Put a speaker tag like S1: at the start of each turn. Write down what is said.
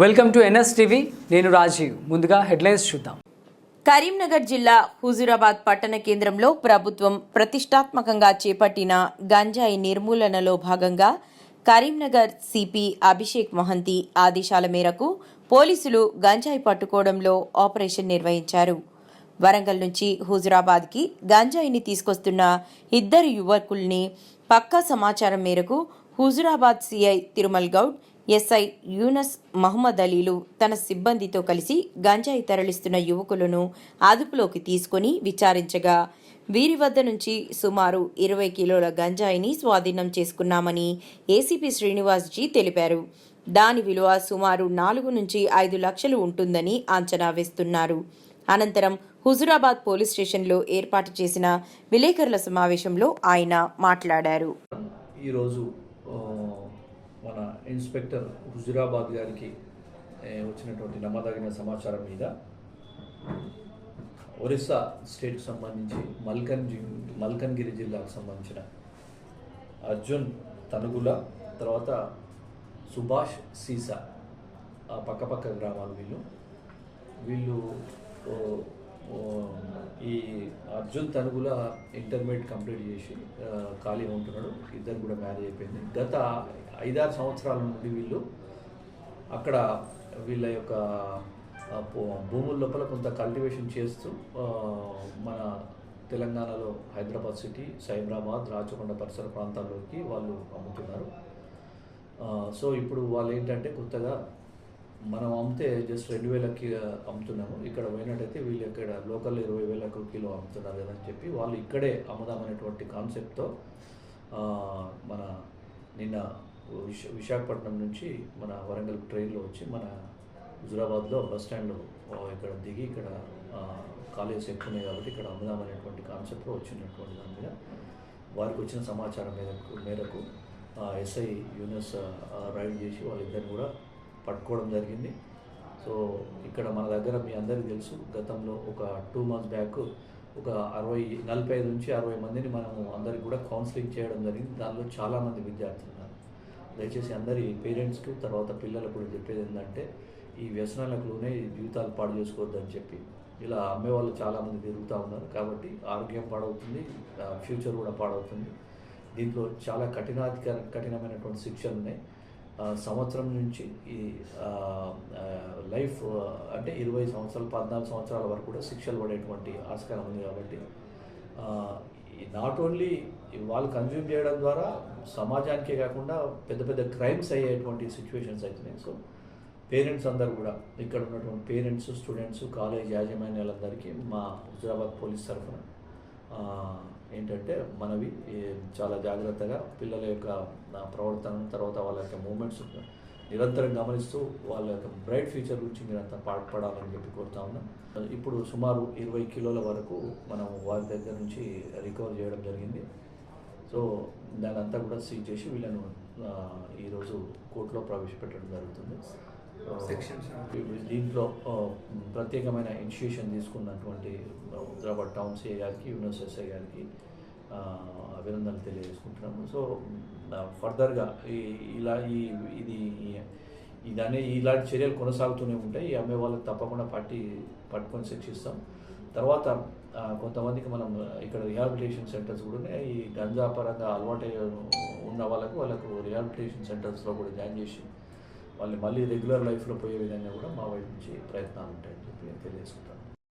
S1: Welcome to NS TV. నేను రాజీవ్. ముందుగా headlines చూద్దాం.
S2: కరీంనగర్ జిల్లా హుజూరాబాద్ పట్టణ కేంద్రంలో ప్రభుత్వం ప్రతిష్టాత్మకంగా చేపట్టిన గంజాయి నిర్మూలనలో భాగంగా కరీంనగర్ సిపి అభిషేక్ మహంతి ఆదేశాల మేరకు పోలీసులు గంజాయి పట్టుకోవడంలో ఆపరేషన్ నిర్వహించారు. వరంగల్ నుంచి హుజూరాబాద్కి గంజాయిని తీసుకొస్తున్న ఇద్దరు యువకుల్ని పక్కా సమాచారం మేరకు హుజూరాబాద్ సిఐ తిరుమల్ గౌడ్ ఎస్ఐ యూనస్ మహమ్మద్ అలీలు తన సిబ్బందితో కలిసి గంజాయి తరలిస్తున్న యువకులను అదుపులోకి తీసుకుని విచారించగా వీరి వద్ద నుంచి సుమారు ఇరవై కిలోల గంజాయిని స్వాధీనం చేసుకున్నామని ఏసీపీ శ్రీనివాస్జీ తెలిపారు. దాని విలువ సుమారు నాలుగు నుంచి ఐదు లక్షలు ఉంటుందని అంచనా వేస్తున్నారు. అనంతరం హుజురాబాద్ పోలీస్ స్టేషన్లో ఏర్పాటు చేసిన విలేకరుల సమావేశంలో ఆయన మాట్లాడారు.
S3: ఈరోజు మన ఇన్స్పెక్టర్ హుజురాబాద్ గారికి వచ్చినటువంటి నమ్మదగిన సమాచారం మీద ఒరిస్సా స్టేట్కి సంబంధించి మల్కన్ మల్కన్గిరి జిల్లాకు సంబంధించిన అర్జున్ తనుగుల తర్వాత సుభాష్ సీసా ఆ పక్కపక్క గ్రామాలు వీళ్ళు. వీళ్ళు ఈ అర్జున్ తనుగుల ఇంటర్మీడియట్ కంప్లీట్ చేసి ఖాళీగా ఉంటున్నాడు. ఇద్దరు కూడా మ్యారేజ్ అయిపోయింది. గత ఐదారు సంవత్సరాల నుండి వీళ్ళు అక్కడ వీళ్ళ యొక్క భూముల లోపల కొంత కల్టివేషన్ చేస్తూ మన తెలంగాణలో హైదరాబాద్ సిటీ సైబరాబాద్ రాచకొండ పరిసర ప్రాంతాల్లోకి వాళ్ళు అమ్ముతున్నారు. సో ఇప్పుడు వాళ్ళు ఏంటంటే కొత్తగా మనం అమ్మితే జస్ట్ రెండు వేలకి అమ్ముతున్నాము. ఇక్కడ పోయినట్టయితే వీళ్ళు ఇక్కడ లోకల్ ఇరవై వేలకు కిలో అమ్ముతున్నారు కదా అని చెప్పి వాళ్ళు ఇక్కడే అమ్ముదామనేటువంటి కాన్సెప్ట్తో మన నిన్న విశ విశాఖపట్నం నుంచి మన వరంగల్ ట్రైన్లో వచ్చి మన హుజురాబాద్లో బస్ స్టాండ్లో ఇక్కడ దిగి ఇక్కడ కాలేజెస్ ఎక్కువ ఉన్నాయి కాబట్టి ఇక్కడ అమ్ముదామనేటువంటి కాన్సెప్ట్లో వచ్చినటువంటి దాని మీద వారికి వచ్చిన సమాచారం మేరకు మేరకు ఎస్ఐ యూనిస్ రైడ్ చేసి వాళ్ళిద్దరిని కూడా పట్టుకోవడం జరిగింది. సో ఇక్కడ మన దగ్గర మీ అందరికీ తెలుసు గతంలో ఒక టూ మంత్స్ బ్యాక్ ఒక అరవై నలభై ఐదు నుంచి అరవై మందిని మనము అందరికి కూడా కౌన్సిలింగ్ చేయడం జరిగింది. దానిలో చాలామంది విద్యార్థులు ఉన్నారు. దయచేసి అందరి పేరెంట్స్కి తర్వాత పిల్లలకు కూడా చెప్పేది ఏంటంటే ఈ వ్యసనాలకులోనే జీవితాలు పాడు చేసుకోవద్దని చెప్పి. ఇలా అమ్మే వాళ్ళు చాలామంది తిరుగుతూ ఉన్నారు. కాబట్టి ఆరోగ్యం పాడవుతుంది ఫ్యూచర్ కూడా పాడవుతుంది. దీంట్లో చాలా కఠినాధిక కఠినమైనటువంటి శిక్షలు ఉన్నాయి. సంవత్సరం నుంచి ఈ లైఫ్ అంటే ఇరవై సంవత్సరాలు పద్నాలుగు సంవత్సరాల వరకు కూడా శిక్షలు పడేటువంటి ఆస్కారం ఉంది కాబట్టి నాట్ ఓన్లీ వాళ్ళు కన్జ్యూమ్ చేయడం ద్వారా సమాజానికే కాకుండా పెద్ద పెద్ద క్రైమ్స్ అయ్యేటువంటి సిచ్యువేషన్స్ అవుతున్నాయి సో పేరెంట్స్ అందరూ కూడా ఇక్కడ ఉన్నటువంటి పేరెంట్స్ స్టూడెంట్స్ కాలేజ్ యాజమాన్యాలందరికీ మా హుజరాబాద్ పోలీస్ తరఫున ఏంటంటే మనవి చాలా జాగ్రత్తగా పిల్లల యొక్క ప్రవర్తన తర్వాత వాళ్ళ యొక్క మూమెంట్స్ నిరంతరం గమనిస్తూ వాళ్ళ యొక్క బ్రైట్ ఫ్యూచర్ గురించి మీరంతా పాటుపడాలని చెప్పి కోరుతా ఉన్నాం. ఇప్పుడు సుమారు ఇరవై కిలోల వరకు మనం వారి దగ్గర నుంచి రికవర్ చేయడం జరిగింది. సో దాని అంతా కూడా సీజ్ చేసి వీళ్ళను ఈరోజు కోర్టులో ప్రవేశపెట్టడం జరుగుతుంది. దీంట్లో ప్రత్యేకమైన ఇనిషియేషన్ తీసుకున్నటువంటి హైదరాబాద్ టౌన్స్ సిఐ గారికి యూనివర్స్ గారికి అభినందనలు తెలియజేసుకుంటున్నాము. సో ఫర్దర్గా ఈ ఇలా ఈ ఇది ఇదనే ఇలాంటి చర్యలు కొనసాగుతూనే ఉంటాయి. ఈ అమ్మే వాళ్ళకి తప్పకుండా పట్టి పట్టుకొని శిక్షిస్తాం. తర్వాత కొంతమందికి మనం ఇక్కడ రిహాబిలిటేషన్ సెంటర్స్ కూడా ఉన్నాయి. ఈ గంజా పరంగా అలవాటు ఉన్న వాళ్ళకు వాళ్ళకు రిహాబిలిటేషన్ సెంటర్స్లో కూడా జాయిన్ చేసి వాళ్ళని మళ్ళీ రెగ్యులర్ లైఫ్లో పోయే విధంగా కూడా మా వైపు నుంచి ప్రయత్నాలు ఉంటాయని చెప్పి నేను తెలియజేసుకుంటాను.